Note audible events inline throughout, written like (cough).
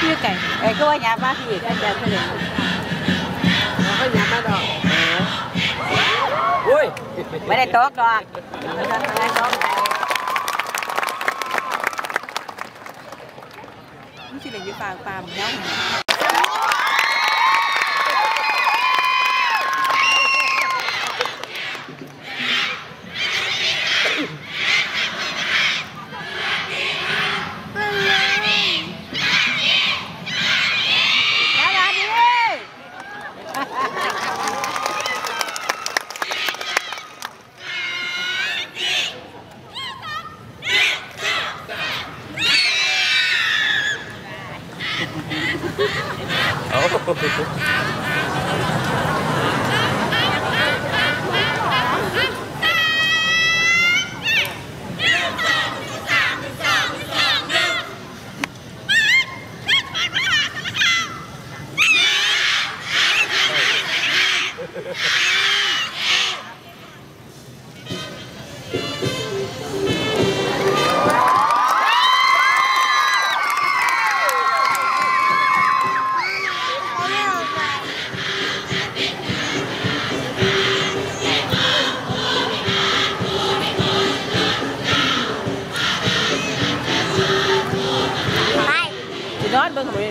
พี่ไก่ไอ้ก็ว่าหยาบมากพี่ก็จะเฉลี่ยแล้วก็ยั ดมาดอ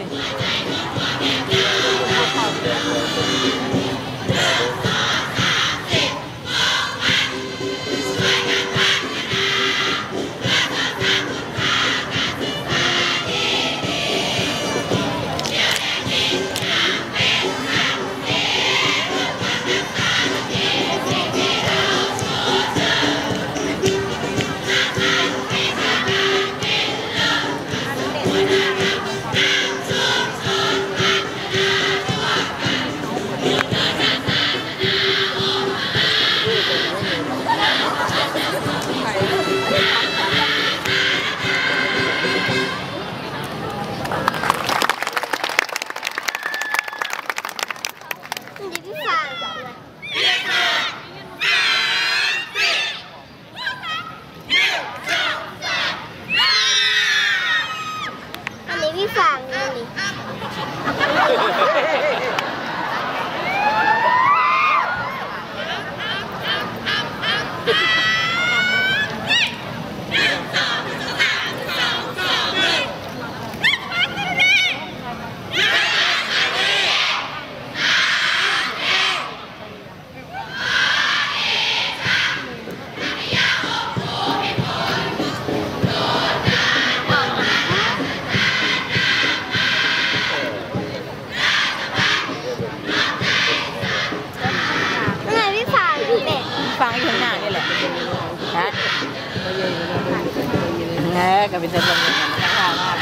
เออก็เป็นตัวตนอย่างนั้นข้างหน้ามาก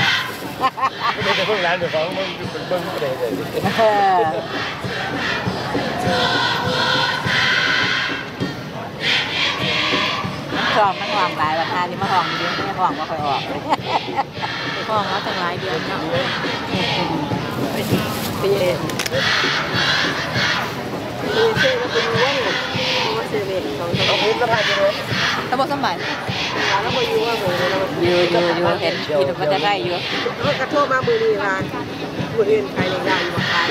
ไม่ได้เพิ่งร้านเดี๋ยวฟังมันเป็นเบิ้งประเดี๋ยวเลยเออห้องมันห้องหลายราคาที่มาห้องเดียวไม่ห้องว่าค่อยออกห้องแล้วตั้งหลายเดือนเนาะปีเองมีเซ่แล้วเป็นว่างว่า เซเว่นสองสามเอาพื้นแล้วพาไปเลยตะบนสมบัติแล้วพออยู่ว่าผมเราอยู่อยู่อยู่เห็นกินมันจะได้อยู่ก็กระโทษมามือนี้ร้านมืออื่นใครในร้านมาขาย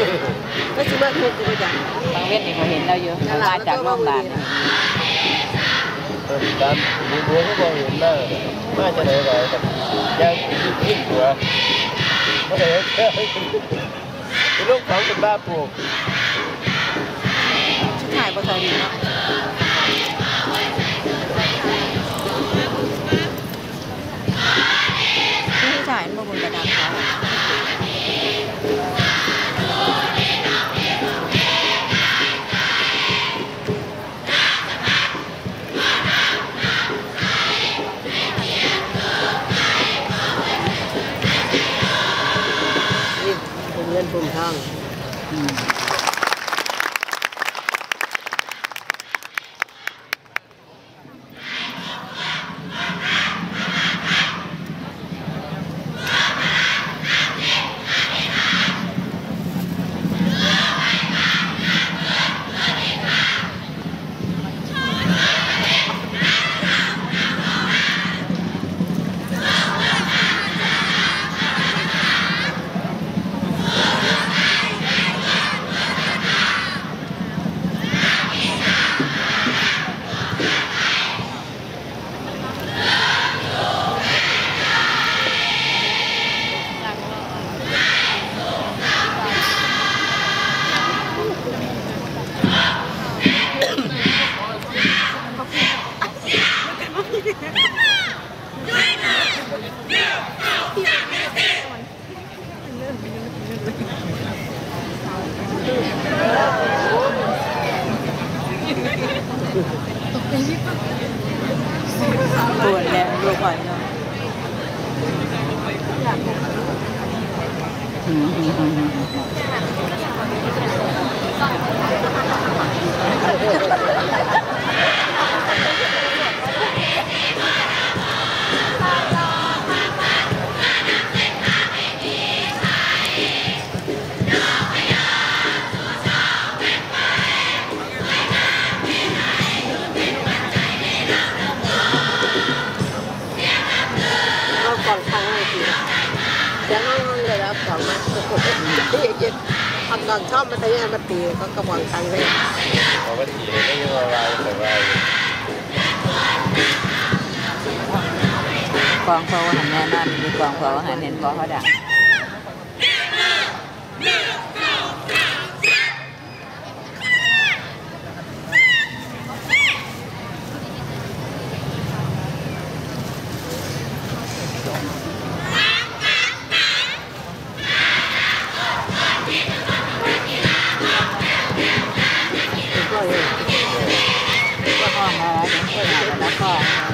ก็ชิมาทุกคนจ้ะบางเวทนี่เขาเห็นเราอยู่เขามาจากโรงพยาบาลนะเออตามดูดวงก็มองเห็นหน้ามาจะไหนไหนแต่ยังยิ่งหัวไม่ได้แค่เป็นโรคของเป็นบ้าปลูกชุดถ่ายบนเทอดีเนาะายมาบนกระดานเขานี่ผมเงินผมทอง còn xóm mà thấy mà tì có cái bằng tăng lên có cái gì đấy nhưng mà vài phải vài con phô hành nè nó đi con phô hành nên có hóa đạo Oh.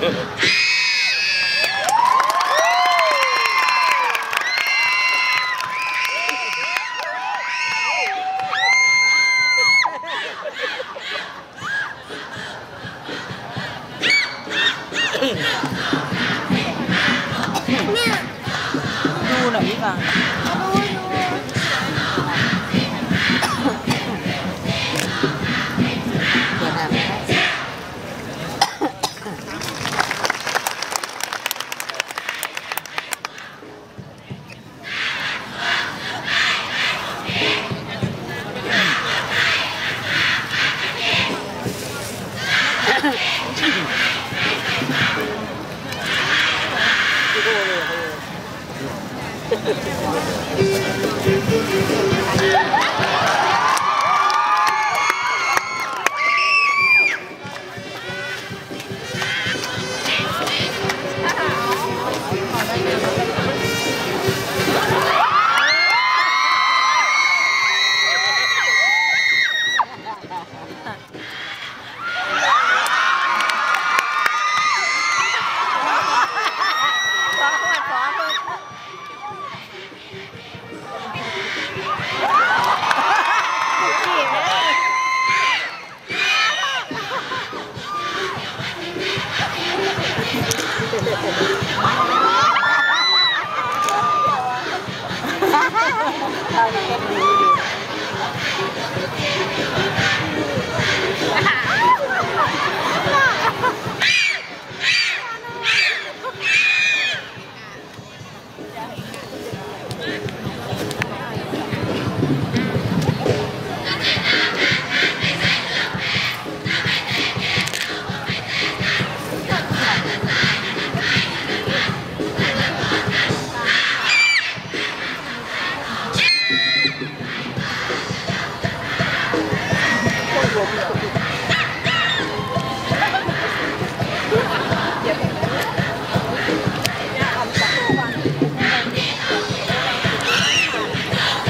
Yeah. (laughs)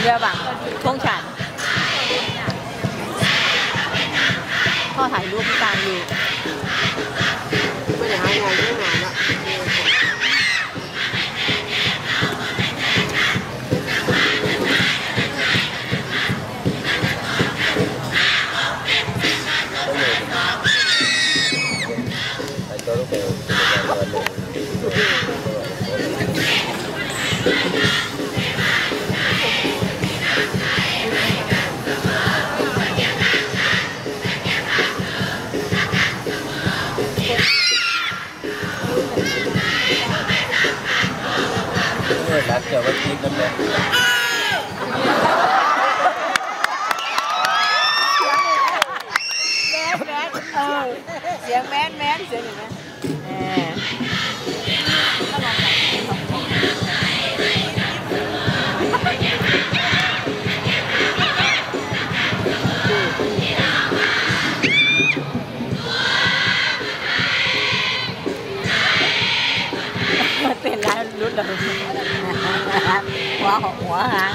เรือบังพงฉันพ่อถ่ายรูปพี่ตาลอยู่ ร้านรุดเลยหัวหัวหาง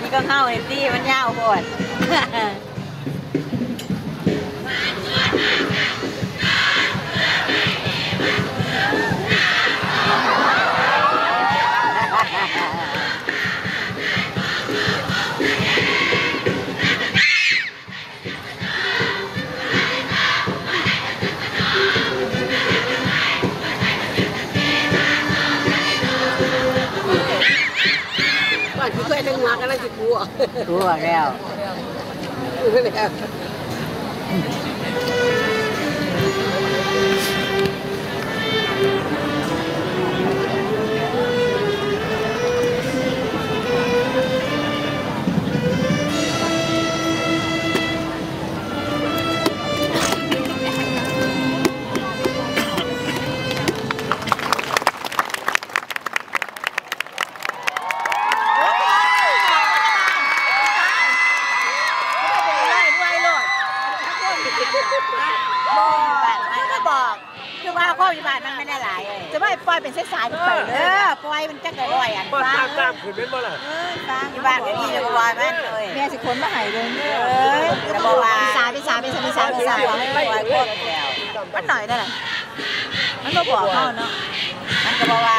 นี่ก็เข้าเอ็นตี้มันยาวโคตร ทั้งมากันแล้วจะกลัวรู้ว่าแล้ว ไม่ได้บอกคือว่าข้อปฏิบัติมันไม่ได้หลายจะไม่ปล่อยเป็นเส้นสายไปเลยเอปล่อยมันจะกระร่อยอันบ้านฟัตางมตามขึ้นเป็นบ่ล่ะฟังที่บ้านก็ดีจะปล่อยมันเลยแม่สิคนมาใหายเลยเออจะบอกว่าพิสาพิสาพิสาพิสาพิสาปล่อยโคตรแล้วมันหน่อยได้แหละมันก็บอกเขาเนาะมันก็บอกว่า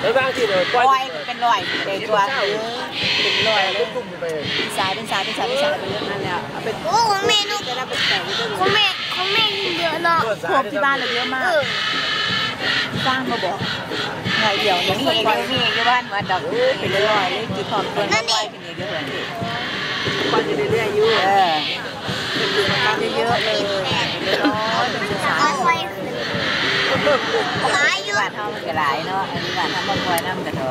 แล้วบางทีเดี๋ยวปล่อยเป็นรอยเป็นตัวคือ เป็นรอยเลยตุ้มไปพิสาพิสาพิสาพิสาไปเรื่องนั้นแล้วเอาเป็นโอ้ของแม่นุกจะได้เป็นแต่งก็ของแม่ของแม่ยิ่งเยอะเนาะพวกที่บ้านเราเยอะมากสร้างมาบอกไงเดี๋ยวย่างมีนี้เองมีเองที่บ้านมาดอกเป็นรอยเลยจีบของตัวน้อยเป็นเองเยอะเลยคนจะเรื่อยๆอยู่เออเยอะๆเลยร้อยเป็นสาเอาไฟขึ้นหลายอยู่บ้านเฮามันก็หลายเนาะอันนี้บ้านทำบ่ปล่อยน้ำกระดอ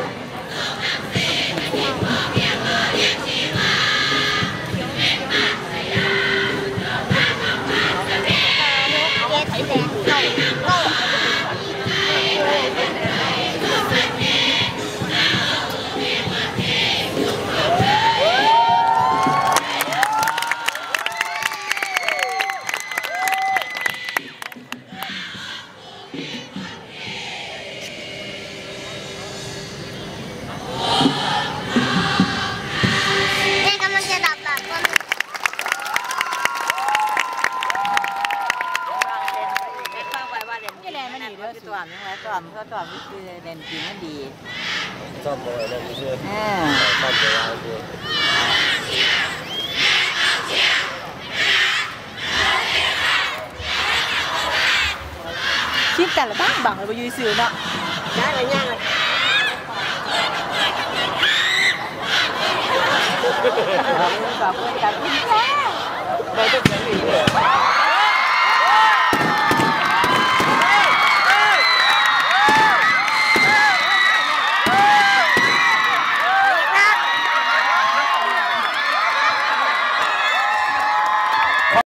ซ่อมบ่ไหวแล้วมีเชื่อเออซ่อมบ่ไหวอยู่คิ